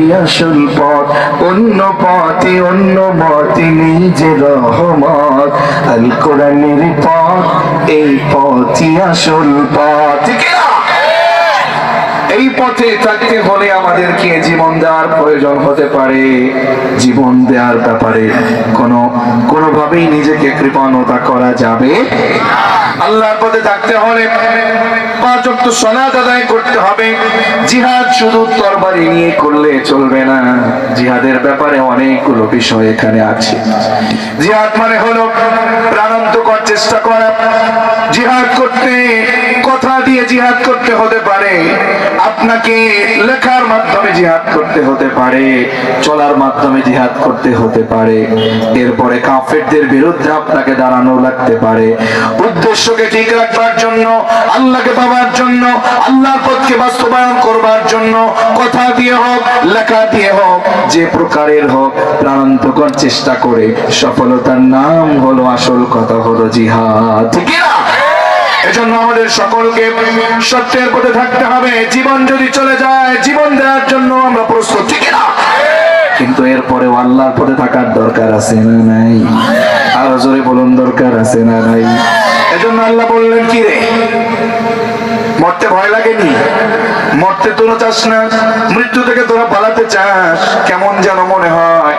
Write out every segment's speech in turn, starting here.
আসল পথ, অন্য পথে অন্য মতে নিজে রহমত। আল কোরআনের পথ, এই পথই আসল পথ। এই পথে থাকতে হলে আমাদেরকে জীবন দেওয়ার প্রয়োজন হতে পারে। জীবন দেওয়ার ব্যাপারে কোনো, কোনোভাবেই নিজেকে কৃপণতা করা যাবে আল্লাহর পথে থাকতে হলে পাঁচ সনাত আদায় করতে হবে। জিহাদ শুধু তরবারি নিয়ে করলে চলবে না। জিহাদের ব্যাপারে অনেকগুলো বিষয় এখানে আছে। জিহাদ মানে হলো প্রাণান্তকর চেষ্টা করা। জিহাদ করতে দিয়ে জিহাদ করতে হতে পারে, আপনাকে লেখার মাধ্যমে জিহাদ করতে হতে পারে, চলার মাধ্যমে জিহাদ করতে হতে পারে। এরপরে কাফেরদের বিরুদ্ধে আপনাকে দাঁড়ানো লাগতে পারে। উদ্দেশ্যকে ঠিক রাখবার জন্য, আল্লাহকে পাবার জন্য, আল্লাহর পথকে বাস্তবায়ন করবার জন্য কথা দিয়ে হোক, লেখা দিয়ে হোক, যে প্রকারের হোক, প্রাণান্তকর চেষ্টা করে। সফলতার নাম হলো, আসল কথা হলো জিহাদ। ঠিক এজন্য আমাদের সকলকে সত্যের পথে থাকতে হবে। জীবন যদি চলে যায়, জীবন দেওয়ার জন্য আমরা প্রস্তুত, ঠিক না কিন্তু এরপরে আল্লাহর পথে থাকার দরকার আছে না নাই? আরও জোরে বলুন, দরকার আছে না নাই? এজন্য আল্লাহ বললেন, কি রে? মরতে ভয় লাগেনি? মরতে তোরা চাস না? মৃত্যু থেকে তোরা পালাতে চাস? কেমন যেন মনে হয়?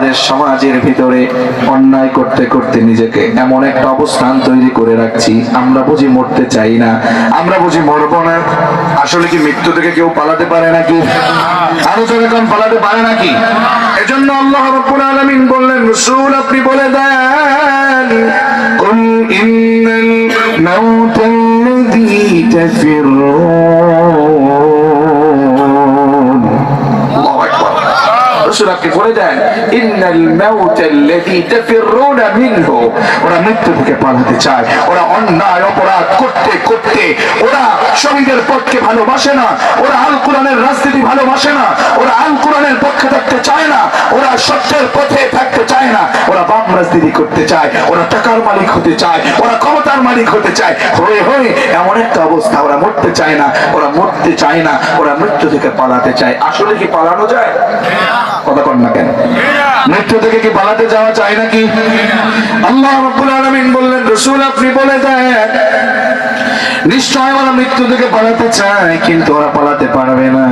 আমাদের সমাজের ভিতরে অন্যায় করতে করতে নিজেকে এমন একটা অবস্থান তৈরি করে রাখছি। আমরা বুঝি মরতে চাই না। আমরা বুঝি মরবো না। আসলে কি মৃত্যু থেকে কেউ পালাতে পারে নাকি? আরও যখন পালাতে পারে নাকি? এজন্য আল্লাহ রব্বুল আলামিন বললেন, রাসূল আপনি বলে দেন, কুল ইন্নাল মাউতাল্লাযী তাফিরুন। রসুল বলে দেন, ইন্নাল মাউতাল্লাযী তাফিরুনা মিনহু। ওরা মৃত্যু পালাতে চায়। ওরা অন্যায় অপরাধ করতে করতে ওরা শহীদের পথকে ভালোবাসে না, ওরা আল কোরআনের রাজনীতি ভালোবাসে না, ওরা আল কোরআনের পক্ষে থাকতে চায় না, ওরা সত্যের পথে থাকতে চায় না, ওরা বাম রাজনীতি করতে চায়, ওরা টাকার মালিক হতে চায়, ওরা ক্ষমতার মালিক হতে চায়। হয়ে হয়ে এমন একটা অবস্থা ওরা মরতে চায় না, ওরা মরতে চায় না, ওরা মৃত্যু থেকে পালাতে চায়। আসলে কি পালানো যায়? কথা কর না কেন? মৃত্যু থেকে কি পালাতে যাওয়া চায় নাকি? আল্লাহ রাব্বুল আলামিন বললেন, রাসূল, আপনি বলে দেন, নিশ্চয় ওরা মৃত্যু থেকে পালাতে চায়, কিন্তু ওরা পালাতে পারবে না।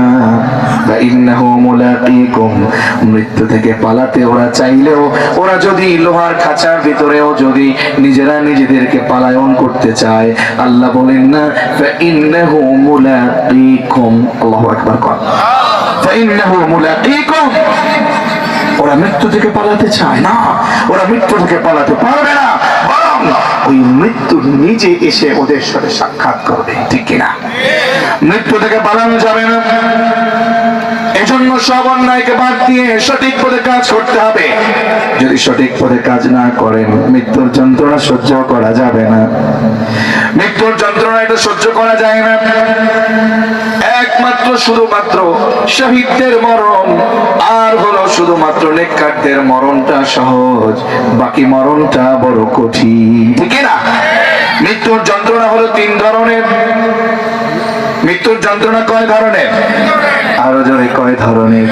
মৃত্যু থেকে পালাতে ওরা চাইলেও, ওরা যদি লোহার খাঁচার ভিতরেও যদি নিজেরা নিজেদেরকে পালায়ন করতে চায়, আল্লাহ বলেন না আল্লাহু আকবার কর মুলাকিকুম। ওরা মৃত্যু থেকে পালাতে চায় না, ওরা মৃত্যু থেকে পালাতে পারবে না ওই মৃত্যু নিজে এসে ওদের সাথে সাক্ষাৎ করবে, ঠিক কিনা? মৃত্যু থেকে পালানো যাবে না। এজন্য সব অন্যায়কে বাদ দিয়ে সঠিক পথে কাজ করতে হবে। যদি সঠিক পথে কাজ না করেন, মৃত্যুর যন্ত্রণা সহ্য করা যাবে না। মৃত্যুর যন্ত্রণা এটা সহ্য করা যায় না। একমাত্র শুধুমাত্র শহীদদের মরণ, আর হলো শুধুমাত্র নেককারদের মরণটা সহজ, বাকি মরণটা বড় কঠিন। ঠিক না? মৃত্যুর যন্ত্রণা হলো তিন ধরনের। মৃত্যুর যন্ত্রণা কয় ধরনের? আরও জোরে কয় ধরনের?